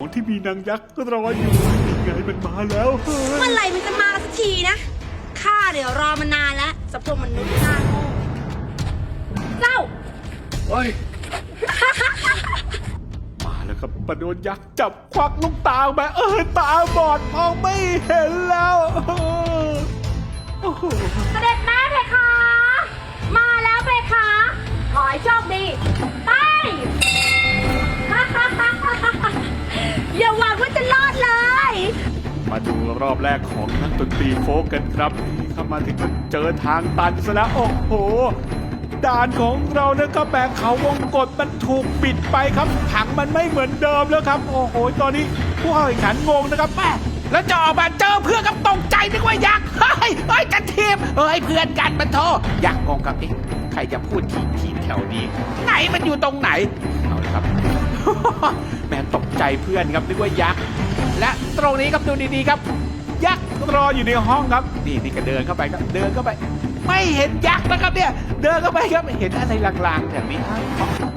ของที่มีนางยักษ์รออยู่นี่ไงมันมาแล้วเฮ้ยเมื่อไหร่มันจะมาสักทีนะข้าเดี๋ยวรอมานานแล้วสำหรับมนุษย์หน้าโง่เจ้า เฮ้ยมาแล้วครับปะโดนยักษ์จับควักลูกตาออกมาเออตาบอดมองไม่เห็นแล้วเออโอ้โห เสด็จแม่เพคะ มาดูรอบแรกของนักดนตรีโฟกกันครับนี่เข้ามาถึงก็เจอทางตันซะแล้วโอ้โหด่านของเรานะครับแบกเขาวงกฏมันถูกปิดไปครับถังมันไม่เหมือนเดิมแล้วครับ โอ้โห ตอนนี้ผู้เข้าแข่งขันงงนะครับแม่แล้วจะออกมาเจอเพื่อนกับตกใจนึกว่ายักษ์เฮ้ยเฮ้ยกันทีมเฮ้ยเพื่อนกันมันโทยักษงงครับเอ๊ะใครจะพูดทีทีแถวนี้ ไหนมันอยู่ตรงไหนเอาละครับแม่ตกใจเพื่อนครับนึกว่ายักษ์ และตรงนี้ครับดูดีๆครับ ยักษ์รออยู่ในห้องครับนี่นี่ก็เดินเข้าไปครับเดินเข้าไป ไม่เห็นยักษ์นะครับเนี่ยเดินเข้าไปครับเห็นอะไรลางๆแถวนี้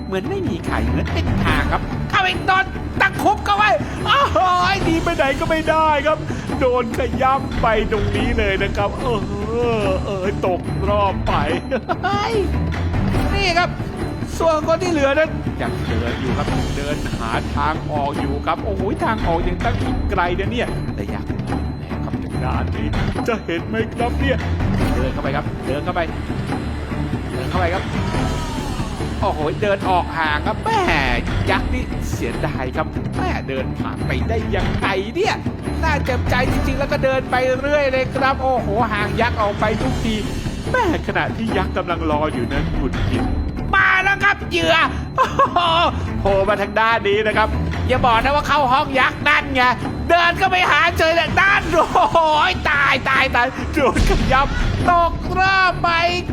เหมือนไม่มีใครเหมือนเป็นทางครับเข้าไปโดนตะคุบเข้าไว้โอ้โหหนีไปไหนก็ไม่ได้ครับ โดนขย้ำไปตรงนี้เลยนะครับ เออเออตกรอบไปเฮ้ยนี่ครับ ส่วนคนที่เหลือนั้นยังเดินอยู่ครับเดินหาทางออกอยู่ครับ โอ้โหทางออกยังตั้งอีกไกลนะเนี่ยระยะแหมครับทางด้านนี้จะเห็นไหมครับเนี่ยเดินเข้าไปครับ เดินเข้าไป เดินเข้าไปครับโอ้โหเดินออกห่างครับแม่ยักษ์นี่เสียดายครับแม่เดินผ่านไปได้ยังไงเนี่ยน่าเจ็บใจจริงๆ แล้วก็เดินไปเรื่อยเลยครับ โอ้โหห่างยักษ์ออกไปทุกทีแม่ขณะที่ยักษ์กำลังรออยู่นั้นหงุดหงิด มาแล้วครับเหยื่อโอ้โหโผล่มาทางด้านนี้นะครับ อย่าบอกนะว่าเข้าห้องยักษ์นั่นไงเดินก็ไปหาเจอแต่ด้านโอ้โหตายตายตายโดนขย้ตกรอบไป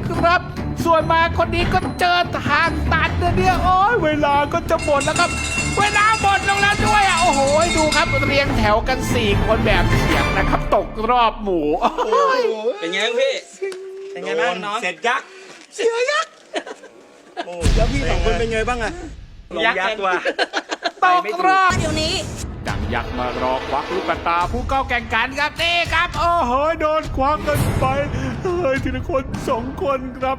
ครับ ส่วนมาคนนี้ก็เจอทางตัดนะเนี่ยโอ้ยำเวลาก็จะหมดแล้วครับ เวลาหมดลงแล้วด้วยอะโอ้โหดูครับเรียงแถวกัน4คนแบบเฉียงนะครับ ตกรอบหมู่โอ้ยเป็นไงพี่เป็นไงบ้างน้องเสร็จยักษ์เสือยักษ์โอ้ แล้วพี่สองคนเป็นไงบ้างอะลงยักษ์ยักษ์ว่ะตกรอบเดี๋ยวนี้ดังยักษ์มารอควักลูกตาผู้เข้าแข่งขันกันครับนี่ครับโอ้โอ้โหโดนควักกันไปเฮ้ยทีละคนสองคนครับ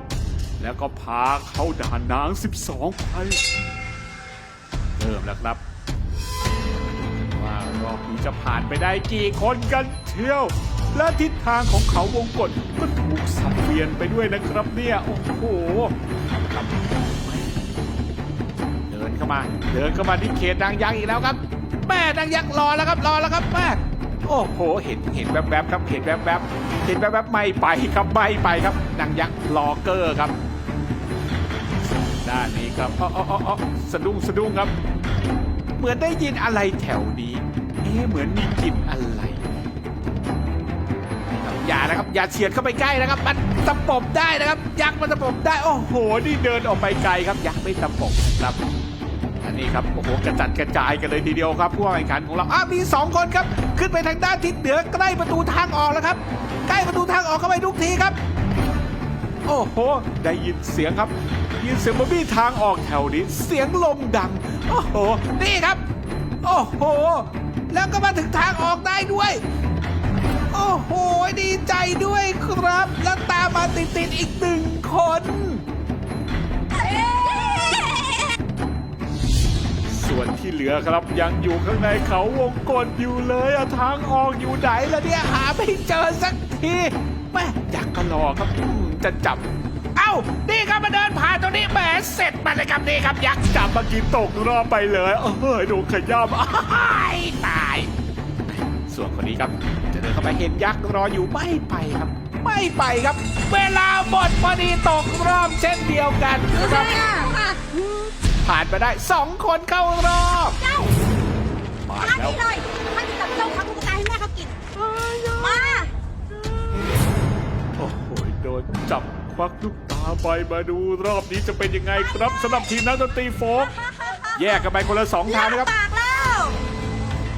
แล้วก็พาเข้าด่านนาง 12ไปเริ่มแล้วครับ ว่ารอบนี้จะผ่านไปได้กี่คนกันเที่ยว และทิศทางของเขาวงกฏก็ถูกสับเปลี่ยนไปด้วยนะครับเนี่ย โอ้โห ครับเดินเข้ามา เดินเข้ามาที่เขตนางยักษ์อีกแล้วครับแม่นางยักษ์รอแล้วครับรอแล้วครับแม่โอ้โหเห็นเห็นแวบๆครับเห็นแวบๆเห็นแวบๆไม่ไปครับไม่ไปครับนางยักษ์ลอเกอร์ครับด้านนี้ครับอ๋ออ๋ออ๋อสะดุ้งสะดุ้งครับ เหมือนได้ยินอะไรแถวนี้ เอ๊ะเหมือนมีกลิ่นอะไร อย่านะครับอย่าเฉียดเข้าไปใกล้นะครับ มันตะปบได้นะครับ ยักษ์มันตะปบได้โอ้โหนี่เดินออกไปไกลครับ ยักษ์ไม่ตะปบครับอันนี้ครับโอ้โหกระจัดกระจายกันเลยทีเดียวครับผู้แข่งขันของเราอ้ามีสองคนครับ ขึ้นไปทางด้านทิศเหนือใกล้ประตูทางออกแล้วครับ ใกล้ประตูทางออกเข้าไปทุกทีครับ โอ้โห ได้ยินเสียงครับ ยินเสียงบอบบี้ทางออกแถวนี้เสียงลมดัง โอ้โห นี่ครับ โอ้โห แล้วก็มาถึงทางออกได้ด้วย ตามมาติดๆอีกหนึ่งคน ส่วนที่เหลือครับยังอยู่ข้างในเขาวงกฏอยู่เลยอะทางออกอยู่ไหนละเนี่ยหาไม่เจอสักทีแม่อยากก็รอครับจะจับ เอ้า นี่ครับมาเดินผ่านตรงนี้แหมเสร็จมาเลยครับนี่ครับยักษ์จับเมื่อกี้ตกรอบไปเลยเอ้ยดนขย้ำอ้ายตาย ส่วนคนนี้ครับ จะเดินเข้าไปเห็นยักษ์รออยู่ไม่ไปครับ ไม่ไปครับ เวลาหมดพอดีตกรอบเช่นเดียวกันครับผ่านมาได้สองคนเข้ารอบเจ้ามามาแล้วนี่เลยมาจับเจ้าทำตุ๊กตาให้แม่เขากิน มา โอ้โหโดนจับควักลูกตาไปมาดูรอบนี้จะเป็นยังไงครับสำหรับทีมนักดนตรีโฟกแยกกันไปคนละสองทางนะครับปากแล้ว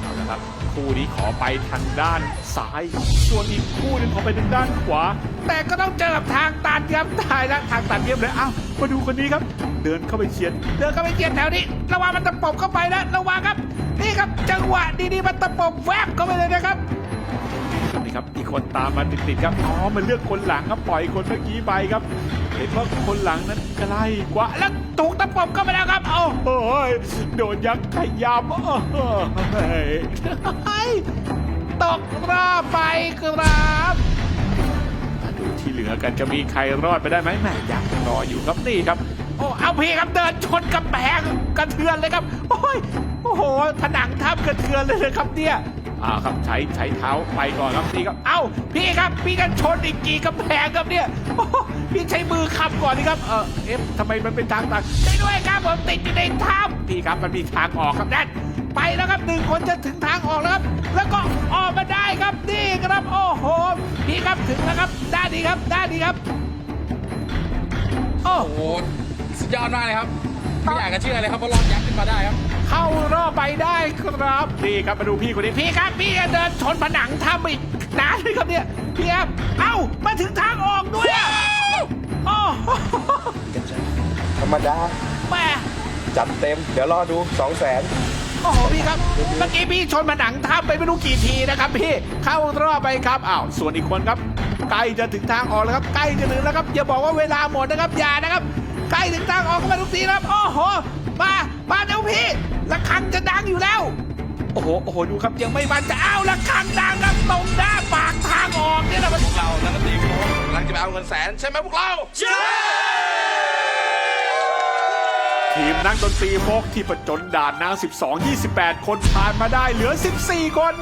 เอาละครับ คู่นี้ขอไปทางด้านซ้าย ส่วนอีกคู่นึงขอไปทางด้านขวา แต่ก็ต้องเจอกับทางตันครับตายแล้วทางตันเยี่ยบเลยเอ้ามาดูคนนี้ครับ เดินเข้าไปเฉียดเดินเข้าไปเฉียดแถวนี้ ระวังมันตะปบเข้าไปนะระวังครับ นี่ครับจังหวะดีๆมันตะปบแวบเข้าไปเลยนะครับ นี่ครับอีกคนตามมาติดๆครับอ๋อมันเลือกคนหลังครับปล่อยคนเมื่อกี้ไปครับเห็นว่าคนหลังนั้นใกล้กว่าแล้วถูกตะปบเข้าไปแล้วครับเอาโอ้ยโดนยักษ์ขยำโอ้ยตกรอบไปครับมาดูที่เหลือกันจะมีใครรอดไปได้ไหมแม่ยังรออยู่ครับนี่ครับโอ้เอาพี่ครับเดินชนกำแพงกระเทือนเลยครับโอ้ยโอ้โหผนังทับกระเทือนเลยครับเนี่ย อ่าครับใช้ใช้เท้าไปก่อนครับนี่ครับ เอ้าพี่ครับพี่กันชนอีกกี่กำแพงครับเนี่ยพี่ใช้มือขับก่อนดีครับเออเอ๊ะทำไมมันเป็นทางตันช่วยด้วยครับผมติดอยู่ในถ้ำพี่ครับมันมีทางออกครับนั่นไปแล้วครับหนึ่งคนจะถึงทางออกแล้วครับ แล้วก็ออกมาได้ครับนี่ครับโอ้โหพี่ครับถึงแล้วครับด้านนี้ครับด้านนี้ครับ โอ้โอ้โหสุดยอดมากเลยครับ ไม่อยากจะเชื่อเลยครับว่ารอดยักษ์ขึ้นมาได้ครับ เข้ารอบไปได้ครับนี่ครับมาดูพี่คนนี้พี่ครับพี่เดินชนผนังถ้ำอีกนานเลยครับเนี่ยพี่ครับเอ้ามาถึงทางออกด้วยอะโอ้โหธรรมดาแม่จัดเต็ม เดี๋ยวรอดู2 0 0 0 0 0โอ้โหพี่ครับเมื่อกี้พี่ชนผนังถ้ำไปไม่รู้กี่ทีนะครับพี่เข้ารอบไปครับอ้าวส่วนอีกคนครับใกล้จะถึงทางออกแล้วครับใกล้จะถึงแล้วครับอย่าบอกว่าเวลาหมดนะครับอย่านะครับ ใกล้ถึงทางออกเข้ามาทุกทีนะครับโอ้โห มามาเร็วพี่ระฆังจะดังอยู่แล้ว โอ้โหโอ้โหดูครับยังไม่มันจะอ้าวระฆังดังครับตรงหน้าปากทางออกเนี่ยนะมันเรานักดนตรีโฟกกำลังจะไปเอาเงินแสนใช่ไหมพวกเราทีมนักดนตรีโฟกที่ประจนด่านนาง 12 28 คนผ่านมาได้เหลือ 14 คน